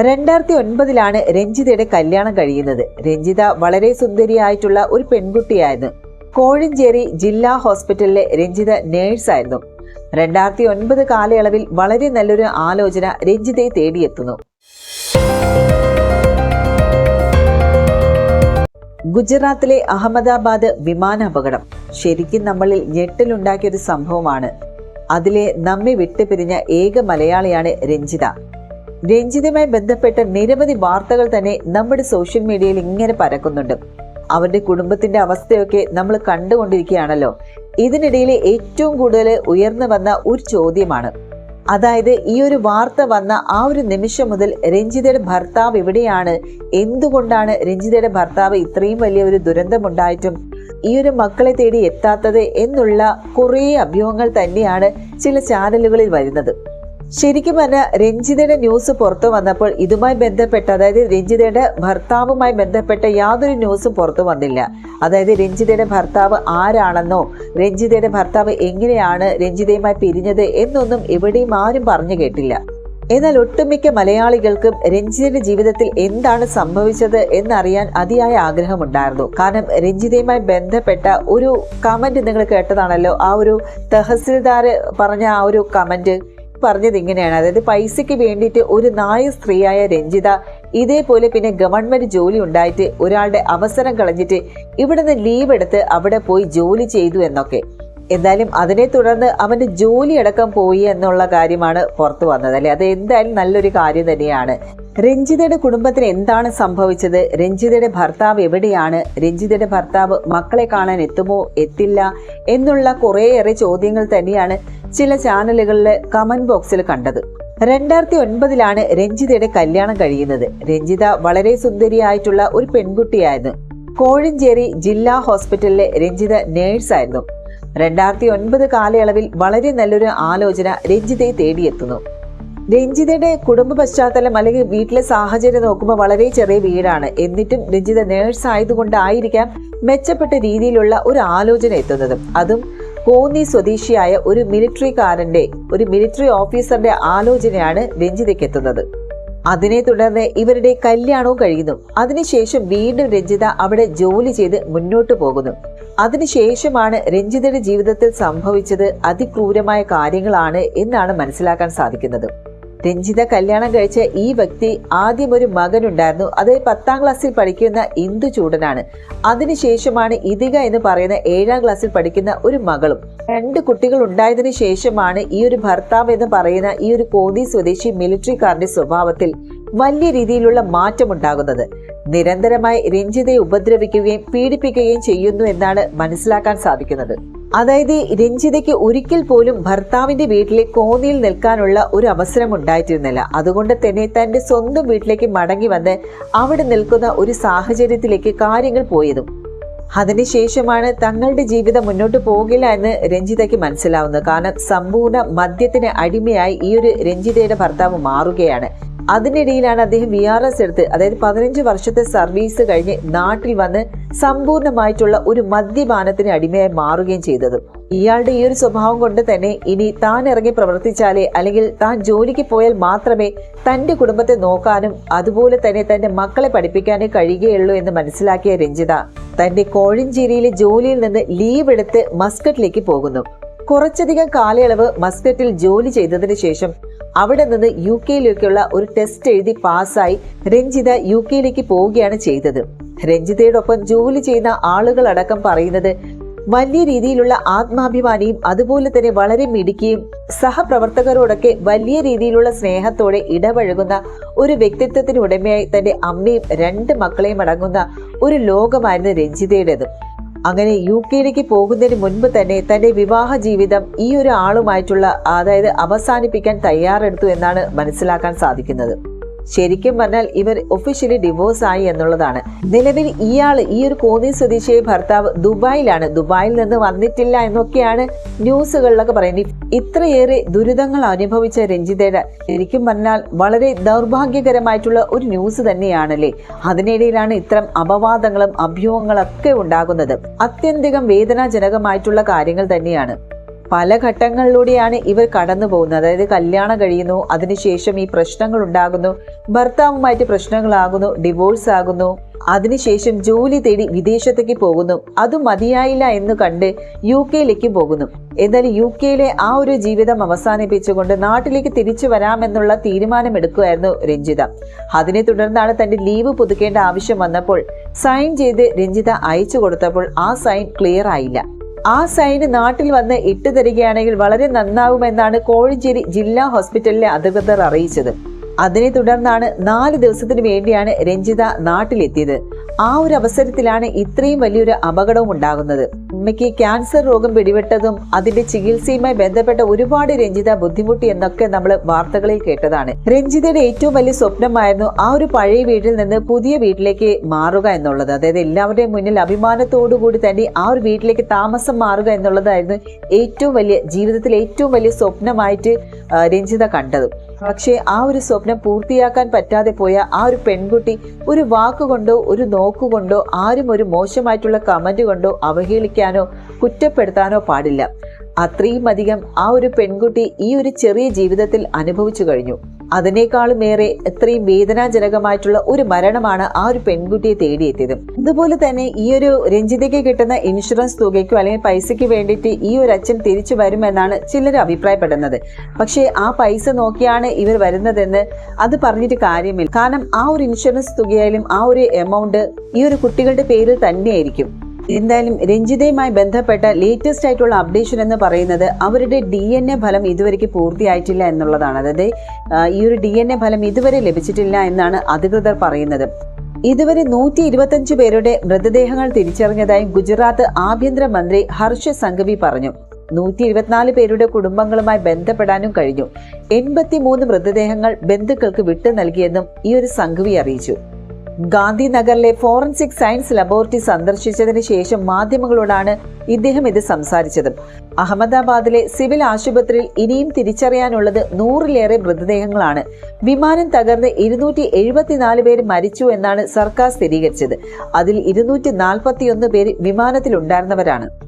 രണ്ടായിരത്തി ഒൻപതിലാണ് രഞ്ജിതയുടെ കല്യാണം കഴിയുന്നത്. രഞ്ജിത വളരെ സുന്ദരിയായിട്ടുള്ള ഒരു പെൺകുട്ടിയായിരുന്നു. കോഴഞ്ചേരി ജില്ലാ ഹോസ്പിറ്റലിലെ രഞ്ജിത നേഴ്സായിരുന്നു. രണ്ടായിരത്തി ഒൻപത് കാലയളവിൽ വളരെ നല്ലൊരു ആലോചന രഞ്ജിതയെ തേടിയെത്തുന്നു. ഗുജറാത്തിലെ അഹമ്മദാബാദ് വിമാന അപകടം ശരിക്കും നമ്മളിൽ ഞെട്ടലുണ്ടാക്കിയ ഒരു സംഭവമാണ്. അതിലെ നമ്മെ വിട്ടുപിരിഞ്ഞ ഏക മലയാളിയാണ് രഞ്ജിത. രഞ്ജിതയുമായി ബന്ധപ്പെട്ട നിരവധി വാർത്തകൾ തന്നെ നമ്മുടെ സോഷ്യൽ മീഡിയയിൽ ഇങ്ങനെ പരക്കുന്നുണ്ട്. അവരുടെ കുടുംബത്തിന്റെ അവസ്ഥയൊക്കെ നമ്മൾ കണ്ടുകൊണ്ടിരിക്കുകയാണല്ലോ. ഇതിനിടയിൽ ഏറ്റവും കൂടുതൽ ഉയർന്നു വന്ന ഒരു ചോദ്യമാണ്. അതായത് ഈ ഒരു വാർത്ത വന്ന ആ ഒരു നിമിഷം മുതൽ രഞ്ജിതയുടെ ഭർത്താവ് എവിടെയാണ്? എന്തുകൊണ്ടാണ് രഞ്ജിതയുടെ ഭർത്താവ് ഇത്രയും വലിയ ഒരു ദുരന്തമുണ്ടായിട്ടും ഈ ഒരു മക്കളെ തേടി എത്താത്തത് എന്നുള്ള കുറേ അഭ്യൂഹങ്ങൾ തന്നെയാണ് ചില ചാനലുകളിൽ വരുന്നത്. ശരിക്കും പറഞ്ഞാൽ രഞ്ജിതയുടെ ന്യൂസ് പുറത്തു വന്നപ്പോൾ ഇതുമായി ബന്ധപ്പെട്ട അതായത് രഞ്ജിതയുടെ ഭർത്താവുമായി ബന്ധപ്പെട്ട യാതൊരു ന്യൂസും പുറത്തു വന്നില്ല. അതായത് രഞ്ജിതയുടെ ഭർത്താവ് ആരാണെന്നോ രഞ്ജിതയുടെ ഭർത്താവ് എങ്ങനെയാണ് രഞ്ജിതയുമായി പിരിഞ്ഞത് എന്നൊന്നും എവിടെയും ആരും പറഞ്ഞു കേട്ടില്ല. എന്നാൽ ഒട്ടുമിക്ക മലയാളികൾക്കും രഞ്ജിതയുടെ ജീവിതത്തിൽ എന്താണ് സംഭവിച്ചത് എന്നറിയാൻ അതിയായ ആഗ്രഹമുണ്ടായിരുന്നു. കാരണം രഞ്ജിതയുമായി ബന്ധപ്പെട്ട ഒരു കമന്റ് നിങ്ങൾ കേട്ടതാണല്ലോ ആ ഒരു തഹസിൽദാർ പറഞ്ഞ ആ ഒരു കമന്റ് പറഞ്ഞത് ഇങ്ങനെയാണ്. അതായത് പൈസയ്ക്ക് വേണ്ടിയിട്ട് ഒരു നായ സ്ത്രീയായ രഞ്ജിത ഇതേപോലെ പിന്നെ ഗവൺമെന്റ് ജോലി ഉണ്ടായിട്ട് ഒരാളുടെ അവസരം കളഞ്ഞിട്ട് ഇവിടുന്ന് ലീവ് എടുത്ത് അവിടെ പോയി ജോലി ചെയ്തു എന്നൊക്കെ. എന്തായാലും അതിനെ തുടർന്ന് അവന്റെ ജോലി അടക്കം പോയി എന്നുള്ള കാര്യമാണ് പുറത്തു വന്നത് അല്ലെ? അത് എന്തായാലും നല്ലൊരു കാര്യം തന്നെയാണ്. രഞ്ജിതയുടെ കുടുംബത്തിന് എന്താണ് സംഭവിച്ചത്? രഞ്ജിതയുടെ ഭർത്താവ് എവിടെയാണ്? രഞ്ജിതയുടെ ഭർത്താവ് മക്കളെ കാണാൻ എത്തുമോ? എത്തില്ല എന്നുള്ള കുറേയേറെ ചോദ്യങ്ങൾ തന്നെയാണ് ചില ചാനലുകളിലെ കമന്റ് ബോക്സിൽ കണ്ടത്. രണ്ടായിരത്തി ഒൻപതിലാണ് രഞ്ജിതയുടെ കല്യാണം കഴിയുന്നത്. രഞ്ജിത വളരെ സുന്ദരിയായിട്ടുള്ള ഒരു പെൺകുട്ടിയായിരുന്നു. കോഴഞ്ചേരി ജില്ലാ ഹോസ്പിറ്റലിലെ രഞ്ജിത നേഴ്സായിരുന്നു. രണ്ടായിരത്തി ഒൻപത് കാലയളവിൽ വളരെ നല്ലൊരു ആലോചന രഞ്ജിതയെ തേടിയെത്തുന്നു. രഞ്ജിതയുടെ കുടുംബ പശ്ചാത്തലം അല്ലെങ്കിൽ വീട്ടിലെ സാഹചര്യം നോക്കുമ്പോൾ വളരെ ചെറിയ വീടാണ്. എന്നിട്ടും രഞ്ജിത നേഴ്സ് ആയതുകൊണ്ടായിരിക്കാം മെച്ചപ്പെട്ട രീതിയിലുള്ള ഒരു ആലോചന എത്തുന്നത്. അതും കോന്നി സ്വദേശിയായ ഒരു മിലിറ്ററിക്കാരന്റെ ഒരു മിലിറ്ററി ഓഫീസറുടെ ആലോചനയാണ് രഞ്ജിതയ്ക്ക് എത്തുന്നത്. അതിനെ തുടർന്ന് ഇവരുടെ കല്യാണവും കഴിയുന്നു. അതിനുശേഷം വീണ്ടും രഞ്ജിത അവിടെ ജോലി ചെയ്ത് മുന്നോട്ട് പോകുന്നു. അതിനുശേഷമാണ് രഞ്ജിതയുടെ ജീവിതത്തിൽ സംഭവിച്ചത് അതിക്രൂരമായ കാര്യങ്ങളാണ് എന്നാണ് മനസ്സിലാക്കാൻ സാധിക്കുന്നത്. രഞ്ജിത കല്യാണം കഴിച്ച ഈ വ്യക്തി ആദ്യം ഒരു മകനുണ്ടായിരുന്നു. അത് പത്താം ക്ലാസ്സിൽ പഠിക്കുന്ന ഇന്ദു ചൂടനാണ്. അതിനുശേഷമാണ് ഇതിക എന്ന് പറയുന്ന ഏഴാം ക്ലാസ്സിൽ പഠിക്കുന്ന ഒരു മകളും. രണ്ട് കുട്ടികൾ ഉണ്ടായതിനു ശേഷമാണ് ഈ ഒരു ഭർത്താവ് എന്ന് പറയുന്ന ഈ ഒരു കോതി സ്വദേശി മിലിറ്ററിക്കാരന്റെ സ്വഭാവത്തിൽ വലിയ രീതിയിലുള്ള മാറ്റം മാറ്റമുണ്ടാകുന്നത്. നിരന്തരമായി രഞ്ജിതയെ ഉപദ്രവിക്കുകയും പീഡിപ്പിക്കുകയും ചെയ്യുന്നു എന്നാണ് മനസ്സിലാക്കാൻ സാധിക്കുന്നത്. അതായത് രഞ്ജിതയ്ക്ക് ഒരിക്കൽ പോലും ഭർത്താവിന്റെ വീട്ടിലെ കോന്നിയിൽ നിൽക്കാനുള്ള ഒരു അവസരം ഉണ്ടായിട്ടിരുന്നില്ല. അതുകൊണ്ട് തന്നെ തന്റെ സ്വന്തം വീട്ടിലേക്ക് മടങ്ങി വന്ന് അവിടെ നിൽക്കുന്ന ഒരു സാഹചര്യത്തിലേക്ക് കാര്യങ്ങൾ പോയതും. അതിനുശേഷമാണ് തങ്ങളുടെ ജീവിതം മുന്നോട്ട് പോകില്ല എന്ന് രഞ്ജിതയ്ക്ക് മനസ്സിലാവുന്നത്. കാരണം സമ്പൂർണ മദ്യത്തിന് അടിമയായി ഈ ഒരു രഞ്ജിതയുടെ ഭർത്താവ് മാറുകയാണ്. അതിനിടയിലാണ് അദ്ദേഹം വി ആർ എസ് എടുത്ത് അതായത് പതിനഞ്ച് വർഷത്തെ സർവീസ് കഴിഞ്ഞ് നാട്ടിൽ വന്ന് സമ്പൂർണമായിട്ടുള്ള ഒരു മദ്യപാനത്തിന് അടിമയായി മാറുകയും ചെയ്തത്. ഇയാളുടെ ഈ ഒരു സ്വഭാവം കൊണ്ട് തന്നെ ഇനി താൻ ഇറങ്ങി പ്രവർത്തിച്ചാലേ അല്ലെങ്കിൽ താൻ ജോലിക്ക് പോയാൽ മാത്രമേ തന്റെ കുടുംബത്തെ നോക്കാനും അതുപോലെ തന്നെ തന്റെ മക്കളെ പഠിപ്പിക്കാനും കഴിയുകയുള്ളൂ എന്ന് മനസ്സിലാക്കിയ രഞ്ജിത തന്റെ കോഴഞ്ചേരിയിലെ ജോലിയിൽ നിന്ന് ലീവ് എടുത്ത് മസ്കറ്റിലേക്ക് പോകുന്നു. കുറച്ചധികം കാലയളവ് മസ്കറ്റിൽ ജോലി ചെയ്തതിനു ശേഷം അവിടെ നിന്ന് യു കെയിലേക്കുള്ള ഒരു ടെസ്റ്റ് എഴുതി പാസ്സായി രഞ്ജിത യു കെയിലേക്ക് പോവുകയാണ് ചെയ്തത്. രഞ്ജിതയോടൊപ്പം ജോലി ചെയ്യുന്ന ആളുകളടക്കം പറയുന്നത് വലിയ രീതിയിലുള്ള ആത്മാഭിമാനിയും അതുപോലെ തന്നെ വളരെ മിടുക്കിയും സഹപ്രവർത്തകരോടൊക്കെ വലിയ രീതിയിലുള്ള സ്നേഹത്തോടെ ഇടപഴകുന്ന ഒരു വ്യക്തിത്വത്തിന് ഉടമയായി തന്റെ അമ്മയും രണ്ട് മക്കളെയും അടങ്ങുന്ന ഒരു ലോകമായിരുന്നു രഞ്ജിതയുടേത്. അങ്ങനെ യു കെയിലേക്ക് പോകുന്നതിന് മുൻപ് തന്നെ തന്റെ വിവാഹ ജീവിതം ഈ ഒരു ആളുമായിട്ടുള്ള അതായത് അവസാനിപ്പിക്കാൻ തയ്യാറെടുത്തു എന്നാണ് മനസ്സിലാക്കാൻ സാധിക്കുന്നത്. ശരിക്കും പറഞ്ഞാൽ ഇവർ ഒഫീഷ്യലി ഡിവോഴ്സ് ആയി എന്നുള്ളതാണ്. നിലവിൽ ഇയാൾ ഈ ഒരു കോന്നി സ്വദേശിയെ ഭർത്താവ് ദുബായിലാണ്. ദുബായിൽ നിന്ന് വന്നിട്ടില്ല എന്നൊക്കെയാണ് ന്യൂസുകളിലൊക്കെ പറയുന്നത്. ഇത്രയേറെ ദുരിതങ്ങൾ അനുഭവിച്ച രഞ്ജിതയുടെ ശരിക്കും പറഞ്ഞാൽ വളരെ ദൗർഭാഗ്യകരമായിട്ടുള്ള ഒരു ന്യൂസ് തന്നെയാണല്ലേ? അതിനിടയിലാണ് ഇത്തരം അപവാദങ്ങളും അഭ്യൂഹങ്ങളൊക്കെ ഉണ്ടാകുന്നത്. അത്യന്തികം വേദനാജനകമായിട്ടുള്ള കാര്യങ്ങൾ തന്നെയാണ്. പല ഘട്ടങ്ങളിലൂടെയാണ് ഇവർ കടന്നു പോകുന്നത്. അതായത് കല്യാണം കഴിയുന്നു അതിനുശേഷം ഈ പ്രശ്നങ്ങൾ ഉണ്ടാകുന്നു ഭർത്താവുമായിട്ട് പ്രശ്നങ്ങളാകുന്നു ഡിവോഴ്സ് ആകുന്നു അതിനുശേഷം ജോലി തേടി വിദേശത്തേക്ക് പോകുന്നു. അത് മതിയായില്ല എന്ന് കണ്ട് യു കെയിലേക്ക് പോകുന്നു. എന്നാൽ യു കെയിലെ ആ ഒരു ജീവിതം അവസാനിപ്പിച്ചുകൊണ്ട് നാട്ടിലേക്ക് തിരിച്ചു വരാമെന്നുള്ള തീരുമാനമെടുക്കുകയായിരുന്നു രഞ്ജിത. അതിനെ തുടർന്നാണ് തന്റെ ലീവ് പുതുക്കേണ്ട ആവശ്യം വന്നപ്പോൾ സൈൻ ചെയ്ത് രഞ്ജിത അയച്ചു കൊടുത്തപ്പോൾ ആ സൈൻ ക്ലിയർ ആയില്ല. ആ സൈന് നാട്ടിൽ വന്ന് ഇട്ടു തരികയാണെങ്കിൽ വളരെ നന്നാവുമെന്നാണ് കോഴഞ്ചേരി ജില്ലാ ഹോസ്പിറ്റലിലെ അധികൃതർ അറിയിച്ചത്. അതിനെ തുടർന്നാണ് നാല് ദിവസത്തിന് വേണ്ടിയാണ് രഞ്ജിത നാട്ടിലെത്തിയത്. ആ ഒരു അവസരത്തിലാണ് ഇത്രയും വലിയൊരു അപകടവും ഉണ്ടാകുന്നത്. അമ്മയ്ക്ക് ക്യാൻസർ രോഗം പിടിപെട്ടതും അതിന്റെ ചികിത്സയുമായി ബന്ധപ്പെട്ട ഒരുപാട് രഞ്ജിത ബുദ്ധിമുട്ടി എന്നൊക്കെ നമ്മൾ വാർത്തകളിൽ കേട്ടതാണ്. രഞ്ജിതയുടെ ഏറ്റവും വലിയ സ്വപ്നമായിരുന്നു ആ ഒരു പഴയ വീട്ടിൽ നിന്ന് പുതിയ വീട്ടിലേക്ക് മാറുക എന്നുള്ളത്. അതായത് എല്ലാവരുടെയും മുന്നിൽ അഭിമാനത്തോടു കൂടി തന്നെ ആ ഒരു വീട്ടിലേക്ക് താമസം മാറുക എന്നുള്ളതായിരുന്നു ഏറ്റവും വലിയ ജീവിതത്തിലെ ഏറ്റവും വലിയ സ്വപ്നമായിട്ട് രഞ്ജിത കണ്ടത്. പക്ഷേ ആ ഒരു സ്വപ്നം പൂർത്തിയാക്കാൻ പറ്റാതെ പോയ ആ ഒരു പെൺകുട്ടി ഒരു വാക്കുകൊണ്ടോ ഒരു നോക്കുകൊണ്ടോ ആരും ഒരു മോശമായിട്ടുള്ള കമന്റ് കൊണ്ടോ അവഹേളിക്കാനോ കുറ്റപ്പെടുത്താനോ പാടില്ല. അത്രയും അധികം ആ ഒരു പെൺകുട്ടി ഈ ഒരു ചെറിയ ജീവിതത്തിൽ അനുഭവിച്ചു കഴിഞ്ഞു. അതിനേക്കാളും ഏറെ എത്രയും വേദനാജനകമായിട്ടുള്ള ഒരു മരണമാണ് ആ ഒരു പെൺകുട്ടിയെ തേടിയെത്തിയത്. അതുപോലെ തന്നെ ഈ ഒരു രഞ്ജിതയ്ക്ക് കിട്ടുന്ന ഇൻഷുറൻസ് തുകയ്ക്കോ അല്ലെങ്കിൽ പൈസയ്ക്ക് വേണ്ടിയിട്ട് ഈ ഒരു അച്ഛൻ തിരിച്ചു വരുമെന്നാണ് ചിലർ അഭിപ്രായപ്പെടുന്നത്. പക്ഷേ ആ പൈസ നോക്കിയാണ് ഇവർ വരുന്നതെന്ന് അത് പറഞ്ഞിട്ട് കാര്യമില്ല. കാരണം ആ ഒരു ഇൻഷുറൻസ് തുകയായാലും ആ ഒരു എമൗണ്ട് ഈ ഒരു കുട്ടികളുടെ പേരിൽ തന്നെയായിരിക്കും. എന്തായാലും രഞ്ജിതയുമായി ബന്ധപ്പെട്ട ലേറ്റസ്റ്റ് ആയിട്ടുള്ള അപ്ഡേഷൻ എന്ന് പറയുന്നത് അവരുടെ ഡി എൻ എ ഫലം ഇതുവരെക്ക് പൂർത്തിയായിട്ടില്ല എന്നുള്ളതാണ്. അതായത് ഈ ഒരു ഡി എൻ എ ഫലം ഇതുവരെ ലഭിച്ചിട്ടില്ല എന്നാണ് അധികൃതർ പറയുന്നത്. ഇതുവരെ നൂറ്റി ഇരുപത്തഞ്ച് പേരുടെ മൃതദേഹങ്ങൾ തിരിച്ചറിഞ്ഞതായി ഗുജറാത്ത് ആഭ്യന്തരമന്ത്രി ഹർഷ സംഘവി പറഞ്ഞു. നൂറ്റി ഇരുപത്തിനാല് പേരുടെ കുടുംബങ്ങളുമായി ബന്ധപ്പെടാനും കഴിഞ്ഞു. എൺപത്തിമൂന്ന് മൃതദേഹങ്ങൾ ബന്ധുക്കൾക്ക് വിട്ടു നൽകിയെന്നും ഈ ഒരു സംഘവി അറിയിച്ചു. ഗാന്ധിനഗറിലെ ഫോറൻസിക് സയൻസ് ലബോറട്ടറി സന്ദർശിച്ചതിന് ശേഷം മാധ്യമങ്ങളോടാണ് ഇദ്ദേഹം ഇത് സംസാരിച്ചത്. അഹമ്മദാബാദിലെ സിവിൽ ആശുപത്രിയിൽ ഇനിയും തിരിച്ചറിയാനുള്ളത് നൂറിലേറെ മൃതദേഹങ്ങളാണ്. വിമാനം തകർന്ന് ഇരുന്നൂറ്റി എഴുപത്തിനാല് പേര് മരിച്ചു എന്നാണ് സർക്കാർ സ്ഥിരീകരിച്ചത്. അതിൽ ഇരുന്നൂറ്റി നാൽപ്പത്തിയൊന്ന് പേര് വിമാനത്തിലുണ്ടായിരുന്നവരാണ്.